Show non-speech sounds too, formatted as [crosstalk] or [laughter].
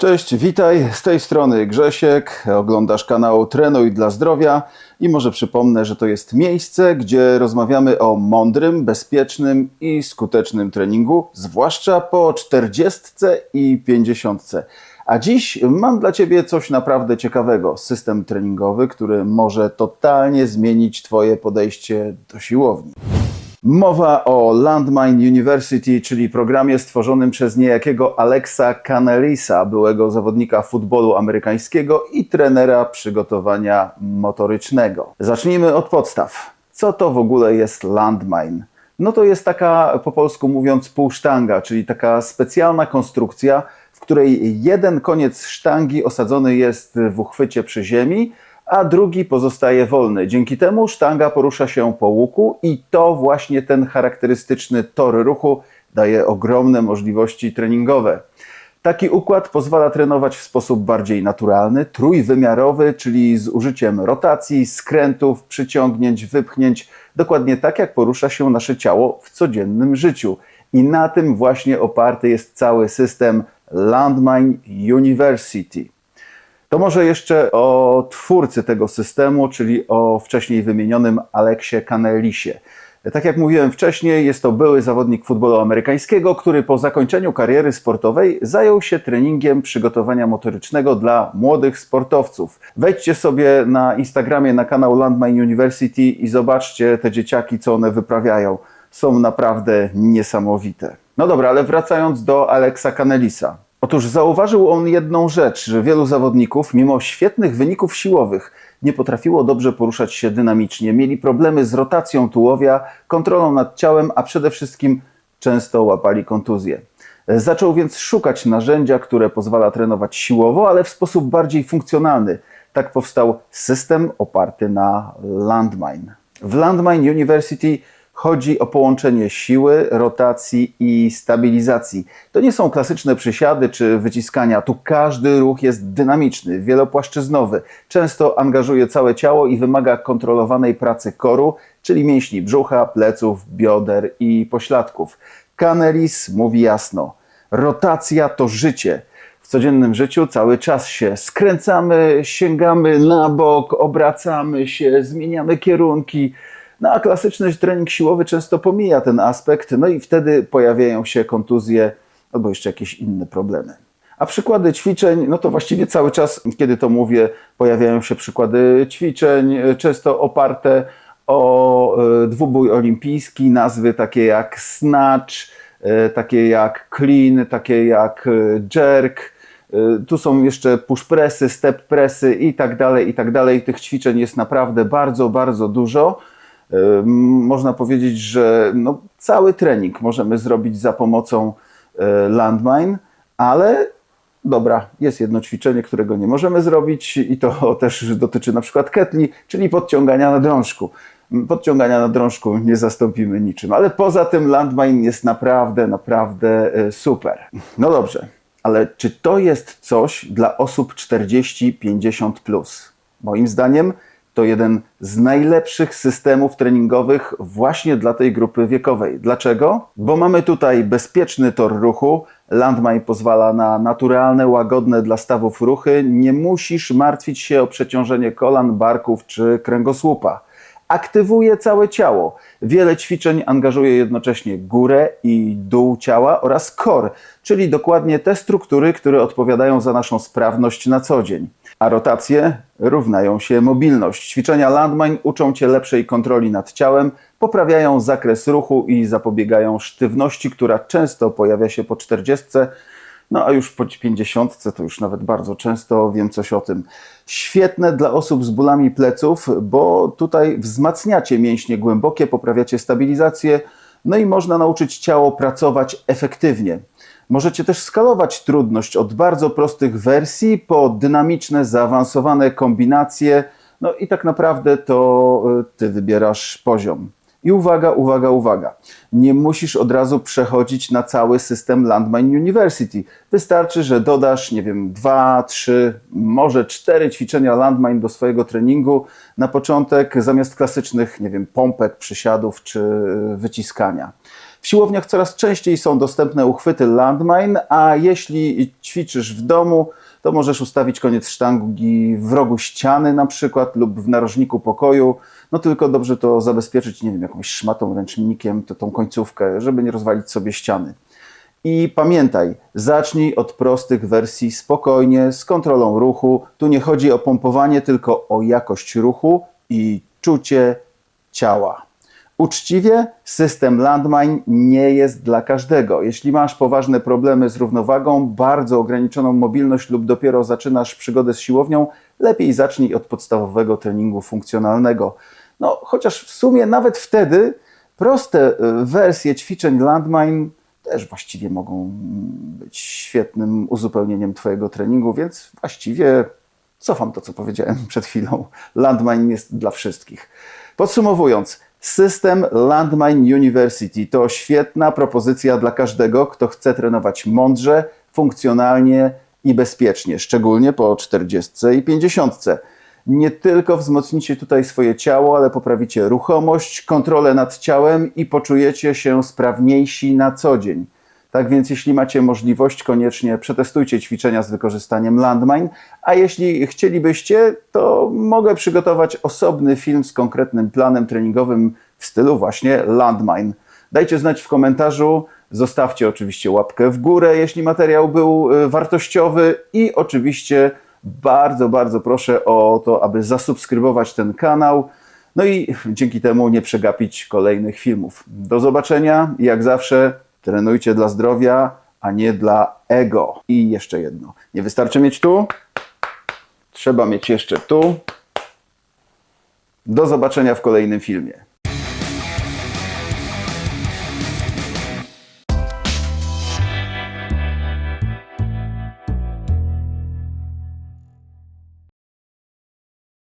Cześć, witaj. Z tej strony Grzesiek. Oglądasz kanał Trenuj dla Zdrowia i może przypomnę, że to jest miejsce, gdzie rozmawiamy o mądrym, bezpiecznym i skutecznym treningu, zwłaszcza po 40 i 50. A dziś mam dla Ciebie coś naprawdę ciekawego. System treningowy, który może totalnie zmienić Twoje podejście do siłowni. Mowa o Landmine University, czyli programie stworzonym przez niejakiego Alexa Canelisa, byłego zawodnika futbolu amerykańskiego i trenera przygotowania motorycznego. Zacznijmy od podstaw. Co to w ogóle jest Landmine? No to jest taka, po polsku mówiąc, półsztanga, czyli taka specjalna konstrukcja, w której jeden koniec sztangi osadzony jest w uchwycie przy ziemi, a drugi pozostaje wolny. Dzięki temu sztanga porusza się po łuku i to właśnie ten charakterystyczny tor ruchu daje ogromne możliwości treningowe. Taki układ pozwala trenować w sposób bardziej naturalny, trójwymiarowy, czyli z użyciem rotacji, skrętów, przyciągnięć, wypchnięć, dokładnie tak jak porusza się nasze ciało w codziennym życiu. I na tym właśnie oparty jest cały system Landmine University. To może jeszcze o twórcy tego systemu, czyli o wcześniej wymienionym Aleksie Canelisie. Tak jak mówiłem wcześniej, jest to były zawodnik futbolu amerykańskiego, który po zakończeniu kariery sportowej zajął się treningiem przygotowania motorycznego dla młodych sportowców. Wejdźcie sobie na Instagramie na kanał Landmine University i zobaczcie te dzieciaki, co one wyprawiają. Są naprawdę niesamowite. No dobra, ale wracając do Aleksa Canelisa. Otóż zauważył on jedną rzecz, że wielu zawodników, mimo świetnych wyników siłowych, nie potrafiło dobrze poruszać się dynamicznie, mieli problemy z rotacją tułowia, kontrolą nad ciałem, a przede wszystkim często łapali kontuzje. Zaczął więc szukać narzędzia, które pozwala trenować siłowo, ale w sposób bardziej funkcjonalny. Tak powstał system oparty na Landmine. W Landmine University Chodzi o połączenie siły, rotacji i stabilizacji. To nie są klasyczne przysiady czy wyciskania. Tu każdy ruch jest dynamiczny, wielopłaszczyznowy. Często angażuje całe ciało i wymaga kontrolowanej pracy koru, czyli mięśni brzucha, pleców, bioder i pośladków. Canelis mówi jasno: rotacja to życie. W codziennym życiu cały czas się skręcamy, sięgamy na bok, obracamy się, zmieniamy kierunki. No a klasyczny trening siłowy często pomija ten aspekt, no i wtedy pojawiają się kontuzje albo jeszcze jakieś inne problemy. A przykłady ćwiczeń, no to właściwie cały czas, kiedy to mówię, pojawiają się przykłady ćwiczeń, często oparte o e, dwubój olimpijski, nazwy takie jak snatch, e, takie jak clean, takie jak e, jerk. Tu są jeszcze push pressy, step pressy i tak dalej, i tak dalej. Tych ćwiczeń jest naprawdę bardzo, bardzo dużo można powiedzieć, że no, cały trening możemy zrobić za pomocą e, landmine, ale dobra, jest jedno ćwiczenie, którego nie możemy zrobić i to [laughs] też dotyczy na przykład ketli, czyli podciągania na drążku. Podciągania na drążku nie zastąpimy niczym, ale poza tym landmine jest naprawdę, naprawdę e, super. No dobrze, ale czy to jest coś dla osób 40-50+. Plus? Moim zdaniem to jeden z najlepszych systemów treningowych właśnie dla tej grupy wiekowej. Dlaczego? Bo mamy tutaj bezpieczny tor ruchu. Landmine pozwala na naturalne, łagodne dla stawów ruchy. Nie musisz martwić się o przeciążenie kolan, barków czy kręgosłupa aktywuje całe ciało. Wiele ćwiczeń angażuje jednocześnie górę i dół ciała oraz core, czyli dokładnie te struktury, które odpowiadają za naszą sprawność na co dzień. A rotacje równają się mobilność. Ćwiczenia landmine uczą Cię lepszej kontroli nad ciałem, poprawiają zakres ruchu i zapobiegają sztywności, która często pojawia się po 40 no a już po 50 to już nawet bardzo często wiem coś o tym. Świetne dla osób z bólami pleców, bo tutaj wzmacniacie mięśnie głębokie, poprawiacie stabilizację, no i można nauczyć ciało pracować efektywnie. Możecie też skalować trudność od bardzo prostych wersji po dynamiczne, zaawansowane kombinacje. No i tak naprawdę to y, ty wybierasz poziom. I uwaga, uwaga, uwaga. Nie musisz od razu przechodzić na cały system Landmine University. Wystarczy, że dodasz, nie wiem, dwa, trzy, może cztery ćwiczenia Landmine do swojego treningu na początek, zamiast klasycznych, nie wiem, pompek, przysiadów czy wyciskania. W siłowniach coraz częściej są dostępne uchwyty landmine, a jeśli ćwiczysz w domu, to możesz ustawić koniec sztangi w rogu ściany na przykład lub w narożniku pokoju. No tylko dobrze to zabezpieczyć, nie wiem, jakąś szmatą, ręcznikiem, to tą końcówkę, żeby nie rozwalić sobie ściany. I pamiętaj, zacznij od prostych wersji spokojnie, z kontrolą ruchu. Tu nie chodzi o pompowanie, tylko o jakość ruchu i czucie ciała. Uczciwie, system Landmine nie jest dla każdego. Jeśli masz poważne problemy z równowagą, bardzo ograniczoną mobilność lub dopiero zaczynasz przygodę z siłownią, lepiej zacznij od podstawowego treningu funkcjonalnego. No, chociaż w sumie nawet wtedy proste y, wersje ćwiczeń Landmine też właściwie mogą być świetnym uzupełnieniem Twojego treningu, więc właściwie cofam to, co powiedziałem przed chwilą. Landmine jest dla wszystkich. Podsumowując, system Landmine University to świetna propozycja dla każdego, kto chce trenować mądrze, funkcjonalnie i bezpiecznie, szczególnie po 40 i 50. Nie tylko wzmocnicie tutaj swoje ciało, ale poprawicie ruchomość, kontrolę nad ciałem i poczujecie się sprawniejsi na co dzień. Tak więc, jeśli macie możliwość, koniecznie przetestujcie ćwiczenia z wykorzystaniem Landmine, a jeśli chcielibyście, to mogę przygotować osobny film z konkretnym planem treningowym w stylu właśnie Landmine. Dajcie znać w komentarzu, zostawcie oczywiście łapkę w górę, jeśli materiał był y, wartościowy i oczywiście bardzo, bardzo proszę o to, aby zasubskrybować ten kanał. No i dzięki temu nie przegapić kolejnych filmów. Do zobaczenia jak zawsze trenujcie dla zdrowia, a nie dla ego. I jeszcze jedno. Nie wystarczy mieć tu, trzeba mieć jeszcze tu. Do zobaczenia w kolejnym filmie.